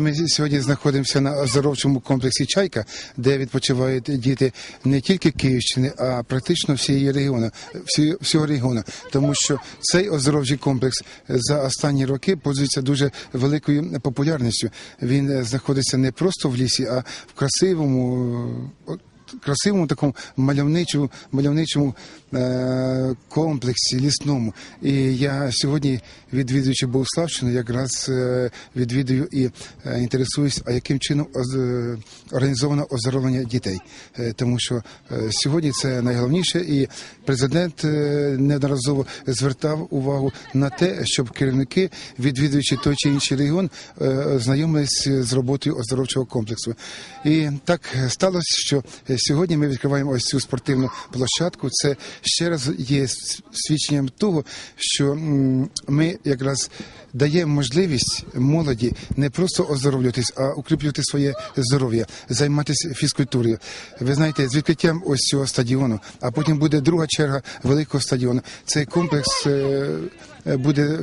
Ми сьогодні знаходимося на оздоровчому комплексі Чайка, де відпочивають діти не тільки Київщини, а практично всієї регіону, всього регіону. Тому що цей оздоровчий комплекс за останні роки пользується дуже великою популярністю. Він е, знаходиться не просто в лісі, а в красивому. Красивому такому мальовничому, мальовничому е, комплексі лісному. І я сьогодні, відвідуючи Богославщину, якраз е, відвідую і е, інтересуюсь, а яким чином оз- е, організовано оздоровлення дітей. Е, тому що е, сьогодні це найголовніше, і президент е, неодноразово звертав увагу на те, щоб керівники, відвідуючи той чи інший регіон, е, знайомились з роботою оздоровчого комплексу. І так сталося, що сьогодні ми відкриваємо ось цю спортивну площадку. Це ще раз є свідченням того, що ми якраз даємо можливість молоді не просто оздоровлюватись, а укріплювати своє здоров'я, займатися фізкультурою. Ви знаєте, з відкриттям ось цього стадіону, а потім буде друга черга великого стадіону. Цей комплекс е, е, буде,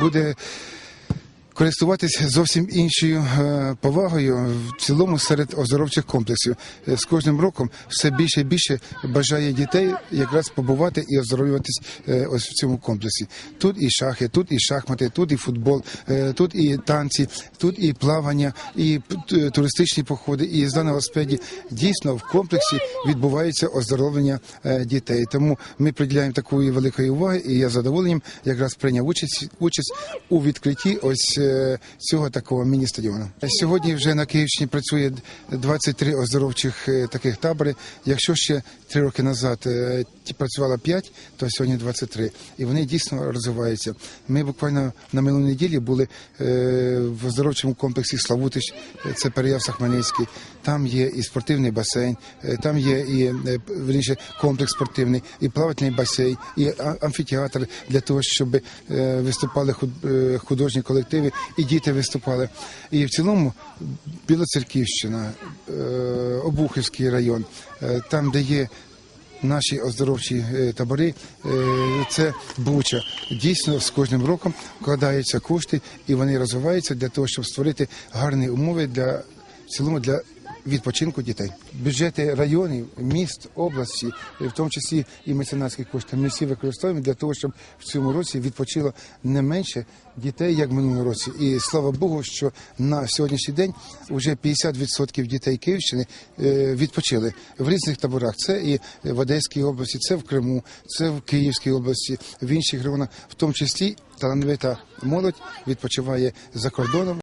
буде користуватись зовсім іншою е, повагою в цілому серед оздоровчих комплексів. Е, З кожним роком все більше і більше бажає дітей якраз побувати і оздоровлюватись е, ось в цьому комплексі. Тут і шахи, тут і шахмати, тут і футбол, тут і танці, тут і плавання, і туристичні походи, і їзда на велосипеді. Дійсно в комплексі відбувається оздоровлення дітей. Тому ми приділяємо такої великої уваги, і я задоволенням якраз прийняв участь участь у відкритті ось цього такого міні-стадіону. Сьогодні вже на Київщині працює 23 оздоровчих е, таких табори. Якщо ще три роки назад е, працювало 5, то сьогодні 23. І вони дійсно розвиваються. Ми буквально на минулій неділі були е, в оздоровчому комплексі Славутич, е, це Переяслав Хмельницький. Там є і спортивний басейн, е, там є і е, верніше, комплекс спортивний, і плавательний басейн, і амфітеатр для того, щоб е, виступали е, художні колективи, і діти виступали. І в цілому Білоцерківщина, е, Обухівський район, е, там, де є Наші оздоровчі е, табори це буча. Дійсно, з кожним роком вкладаються кошти і вони розвиваються для того, щоб створити гарні умови для в цілому для відпочинку дітей. Бюджети районів, міст, області, в тому числі і меценатські кошти, ми всі використовуємо для того, щоб в цьому році відпочило не менше дітей, як в минулому році. І слава Богу, що на сьогоднішній день вже 50% дітей Київщини е, відпочили в різних таборах. Це і в Одеській області, це в Криму, це в Київській області, в інших регіонах, в тому числі талановита молодь відпочиває за кордоном.